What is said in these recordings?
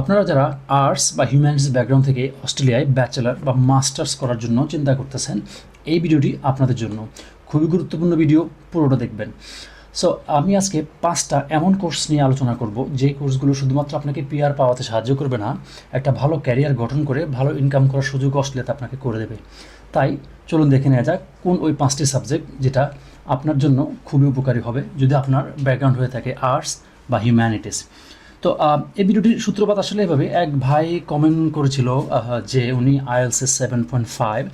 আপনারা যারা আর্টস বা হিউম্যানিটিস ব্যাকগ্রাউন্ড থেকে অস্ট্রেলিয়ায় ব্যাচেলার বা মাস্টার্স করার জন্য চিন্তা করতেছেন, এই ভিডিওটি আপনাদের জন্য। খুবই গুরুত্বপূর্ণ ভিডিও, পুরোটা দেখবেন। সো আমি আজকে পাঁচটা এমন কোর্স নিয়ে আলোচনা করব, যে কোর্সগুলো শুধুমাত্র আপনাকে পিআর পাওয়াতে সাহায্য করবে না, একটা ভালো ক্যারিয়ার গঠন করে, ভালো ইনকাম করার সুযোগ অস্ট্রেলিয়াতে আপনাকে করে দেবে। তাই চলুন দেখে নেওয়া যাক কোন ওই পাঁচটি সাবজেক্ট যেটা আপনার জন্য খুবই উপকারী হবে, যদি আপনার ব্যাকগ্রাউন্ড হয়ে থাকে আর্টস বা হিউম্যানিটিস তো এই ভিডিওটির সূত্রপাত আসলে এভাবে। এক ভাই কমেন্ট করেছিল যে উনি আইএলসি সেভেন পয়েন্ট ফাইভ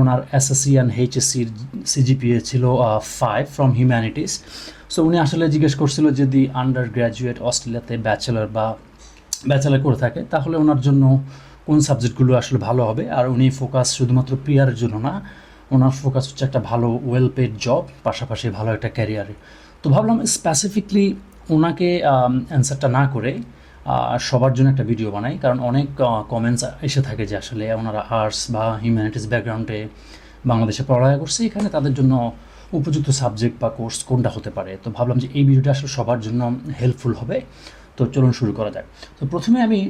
ওনার এসএসসি অ্যান্ড এইচএসসির সিজিপিএ ছিল ফাইভ ফ্রম হিউম্যানিটিস সো উনি আসলে জিজ্ঞেস করছিল যদি আন্ডার গ্র্যাজুয়েট অস্ট্রেলিয়াতে ব্যাচেলার বা ব্যাচেলার করে থাকে, তাহলে ওনার জন্য কোন সাবজেক্টগুলো আসলে ভালো হবে? আর উনি ফোকাস শুধুমাত্র পিয়ারের জন্য না, ওনার ফোকাস হচ্ছে একটা ভালো ওয়েল পেড জব পাশাপাশি ভালো একটা ক্যারিয়ারে তো ভাবলাম স্পেসিফিকলি ওনাকে অ্যান্সারটা না করে সবার জন্য একটা ভিডিও বানাই। কারণ অনেক কমেন্টস এসে থাকে যে আসলে ওনারা আর্টস বা হিউম্যানিটিস ব্যাকগ্রাউন্ডে বাংলাদেশে পড়ালেখা করছে, এখানে তাদের জন্য উপযুক্ত সাবজেক্ট বা কোর্স কোনটা হতে পারে? তো ভাবলাম যে এই ভিডিওটা আসলে সবার জন্য হেল্পফুল হবে। তো চলুন শুরু করা যাক। তো প্রথমে আমি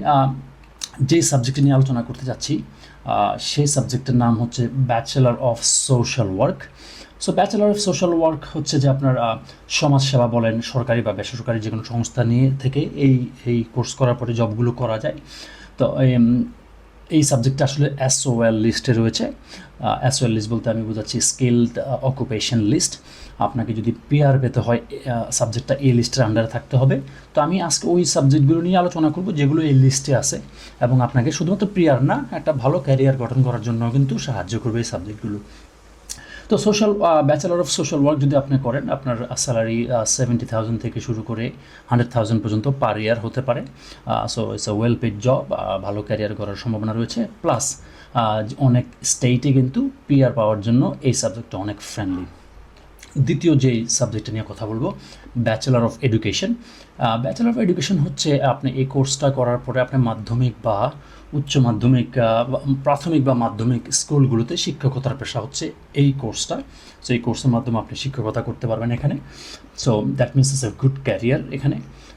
যে সাবজেক্ট নিয়ে আলোচনা করতে যাচ্ছি সেই সাবজেক্টের নাম হচ্ছে bachelor of social work so bachelor of social work হচ্ছে যে আপনার সমাজসেবা বলেন, সরকারি বা বেসরকারি যে কোনো সংস্থা নিয়ে থেকে এই এই কোর্স করার পরে জবগুলো করা যায়। তো এই সাবজেক্টটা আসলে এসওএল লিস্টে রয়েছে। এসওএল লিস্ট বলতে আমি বোঝাচ্ছি স্কিলড অকুপেশন লিস্ট আপনাকে যদি পেয়ার পেতে হয় সাবজেক্টটা এই লিস্টের আন্ডারে থাকতে হবে। তো, আমি আজকে ওই সাবজেক্টগুলো নিয়ে আলোচনা করব যেগুলো এই লিস্টে আছে এবং আপনাকে শুধুমাত্র প্রিয়ার না, একটা ভালো ক্যারিয়ার গঠন করার জন্য কিন্তু সাহায্য করবে এই সাবজেক্টগুলো। তো social bachelor of social work যদি আপনি করেন, আপনার স্যালারি সেভেন্টি থাউজেন্ড থেকে শুরু করে হান্ড্রেড থাউজেন্ড পর্যন্ত পার ইয়ার হতে পারে। So it's a well paid job ভালো ক্যারিয়ার করার সম্ভাবনা রয়েছে। প্লাস অনেক স্টেটে কিন্তু পিয়ার পাওয়ার জন্য এই সাবজেক্টটা অনেক ফ্রেন্ডলি দ্বিতীয় যেই সাবজেক্টটা নিয়ে কথা বলব bachelor of education bachelor of education হচ্ছে আপনি এই কোর্সটা করার পরে আপনি মাধ্যমিক বা উচ্চ মাধ্যমিক প্রাথমিক বা মাধ্যমিক স্কুলগুলোতে শিক্ষকতার পেশা হচ্ছে এই কোর্সটা সো এই কোর্সের মাধ্যমে আপনি শিক্ষকতা করতে পারবেন এখানে। So that means is a good career এখানে।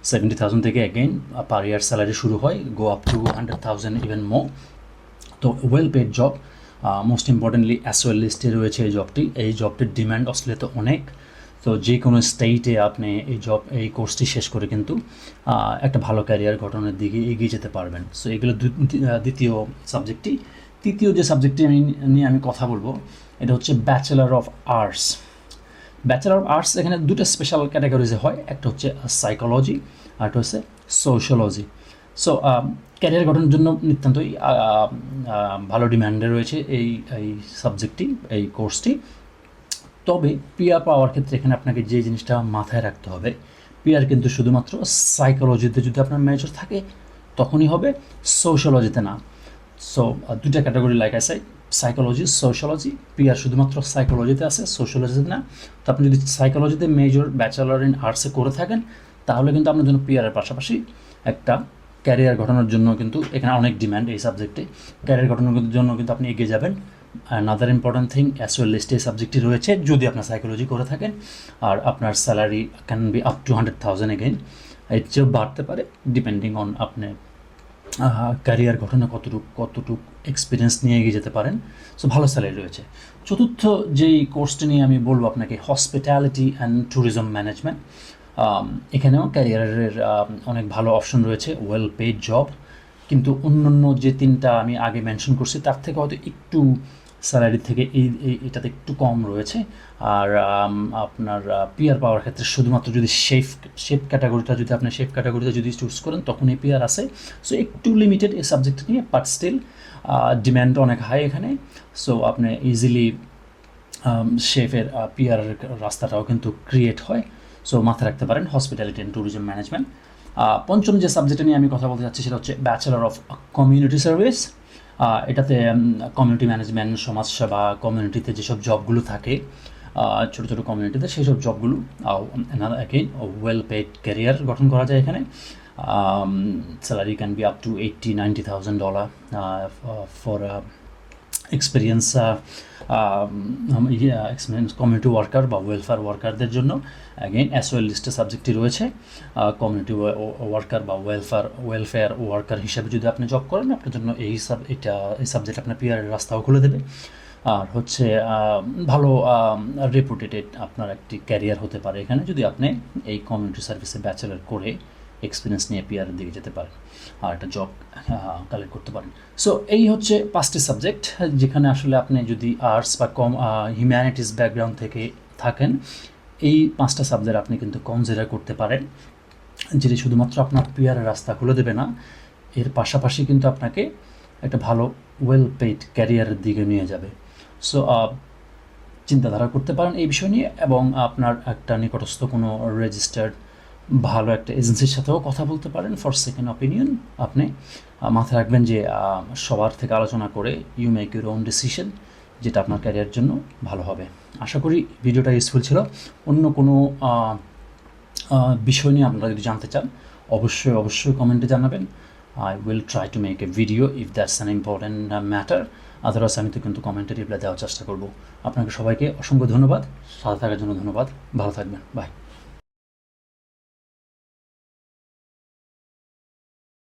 সেভেন্টি থাউজেন্ড থেকে অ্যাগেইন পার ইয়ার স্যালারি শুরু হয় go up to hundred thousand even more তো well paid job most importantly as well লিস্টে রয়েছে এই জবটি এই জবটির ডিমান্ড অস্ট্রেলিয়াতে অনেক। তো যে কোনো স্টেটে আপনি এই জব এই কোর্সটি শেষ করে কিন্তু একটা ভালো ক্যারিয়ার গঠনের দিকে এগিয়ে যেতে পারবেন। সো এগুলো দ্বিতীয় সাবজেক্টটি তৃতীয় যে সাবজেক্টটি আমি নিয়ে আমি কথা বলব, এটা হচ্ছে bachelor of arts bachelor of arts এখানে দুটো স্পেশাল ক্যাটাগরিজে হয়। একটা হচ্ছে সাইকোলজি আর একটা হচ্ছে সোশ্যোলজি সো ক্যারিয়ার গঠনের জন্য নিতান্তই ভালো ডিম্যান্ডে রয়েছে এই এই সাবজেক্টটি এই কোর্সটি তবে পিয়ার পাওয়ার ক্ষেত্রে এখানে আপনাকে যে জিনিসটা মাথায় রাখতে হবে পিয়ার কিন্তু শুধুমাত্র সাইকোলজিতে যদি আপনার মেজর থাকে, তখনই হবে সোশ্যোলজিতে না। সো দুইটা category like psy psychology sociology PR শুধুমাত্র সাইকোলজিতে আছে সোশ্যোলজিতে না। তো আপনি যদি সাইকোলজিতে মেজর ব্যাচেলার ইন আর্টসে করে থাকেন, তাহলে কিন্তু আপনার জন্য পিয়ারের পাশাপাশি একটা ক্যারিয়ার গঠনের জন্য কিন্তু এখানে অনেক ডিম্যান্ড এই সাবজেক্টে ক্যারিয়ার গঠনের জন্য কিন্তু আপনি এগিয়ে যাবেন। Another important thing as well লিস্টে এই সাবজেক্টটি রয়েছে, যদি আপনার সাইকোলজি করে থাকেন, আর আপনার salary can be up to hundred thousand again এর চেয়েও বাড়তে পারে ডিপেন্ডিং অন আপনি ক্যারিয়ার গঠনে কতটুকু কতটুকু এক্সপিরিয়েন্স নিয়ে এগিয়ে যেতে পারেন। সো ভালো স্যালারি রয়েছে। চতুর্থ যেই কোর্সটি নিয়ে আমি বলব আপনাকে হসপিটালিটি অ্যান্ড ট্যুরিজম ম্যানেজমেন্ট এখানেও ক্যারিয়ারের অনেক ভালো অপশন রয়েছে ওয়েল পেড জব কিন্তু অন্য অন্য যে তিনটা আমি আগে মেনশন করছি, তার থেকে হয়তো একটু স্যালারি থেকে এই এটাতে একটু কম রয়েছে। আর আপনার পিয়ার পাওয়ার ক্ষেত্রে শুধুমাত্র যদি শেফ শেফ ক্যাটাগরিটা যদি আপনি শেফ ক্যাটাগরিতে যদি চুজ করেন, তখন এই পিয়ার আছে। সো একটু লিমিটেড এই সাবজেক্ট নিয়ে বাট স্টিল ডিম্যান্ড অনেক হাই এখানে। সো আপনি ইজিলি শেফের পিয়ারের রাস্তাটাও কিন্তু ক্রিয়েট হয়। সো মাথায় রাখতে পারেন হসপিটালিটি অ্যান্ড ট্যুরিজম ম্যানেজমেন্ট পঞ্চম যে সাবজেক্টে নিয়ে আমি কথা বলতে চাচ্ছি সেটা হচ্ছে ব্যাচেলার অফ কমিউনিটি সার্ভিস এটাতে কমিউনিটি ম্যানেজমেন্ট সমাজসেবা কমিউনিটিতে যেসব জবগুলো থাকে ছোটো ছোটো কমিউনিটিতে সেই সব জবগুলো ওয়েল পেড ক্যারিয়ার গঠন করা যায় এখানে। Salary can be up to eighty ninety thousand dollar for experience experience community worker বা ওয়েলফেয়ার ওয়ার্কারদের জন্য। অ্যাগেন অ্যাস ওয়েল লিস্টে সাবজেক্টটি রয়েছে। কমিউনিটি ওয়ার্কার বা ওয়েলফেয়ার ওয়েলফেয়ার ওয়ার্কার হিসাবে যদি আপনি জব করেন, আপনার জন্য এই সাব এটা, এই সাবজেক্ট আপনার পিয়ারের রাস্তাও খুলে দেবে। আর হচ্ছে ভালো রেপুটেটেড আপনার একটি ক্যারিয়ার হতে পারে এখানে। যদি আপনি এই কমিউনিটি সার্ভিসে ব্যাচেলার করে এক্সপিরিয়েন্স নিয়ে পিয়ারের দিকে যেতে পারেন আর একটা জব কালেক্ট করতে পারেন। সো এই হচ্ছে পাঁচটি সাবজেক্ট যেখানে আসলে আপনি যদি আর্টস বা কম হিউম্যানিটিস ব্যাকগ্রাউন্ড থেকে থাকেন, এই পাঁচটা সাবজেক্ট আপনি কিন্তু কনসিডার করতে পারেন, যেটি শুধুমাত্র আপনার পিয়ারের রাস্তা খুলে দেবে না, এর পাশাপাশি কিন্তু আপনাকে একটা ভালো ওয়েল পেইড ক্যারিয়ারের দিকে নিয়ে যাবে। সো চিন্তাধারা করতে পারেন এই বিষয় নিয়ে এবং আপনার একটা নিকটস্থ কোনো রেজিস্টার্ড ভালো একটা এজেন্সির সাথেও কথা বলতে পারেন। ফর সেকেন্ড অপিনিয়ন আপনি মাথায় রাখবেন যে সবার থেকে আলোচনা করে you make your own decision যেটা আপনার ক্যারিয়ার জন্য ভালো হবে। আশা করি ভিডিওটা ইউজফুল ছিল। অন্য কোনো বিষয় নিয়ে আপনারা যদি জানতে চান, অবশ্যই অবশ্যই কমেন্টে জানাবেন। I will try to make a video if that's an important matter otherwise আমি তো কিন্তু কমেন্টে রিপ্লাই দেওয়ার চেষ্টা করব। আপনাকে সবাইকে অসংখ্য ধন্যবাদ। সাথে থাকার জন্য ধন্যবাদ। ভালো থাকবেন। বাই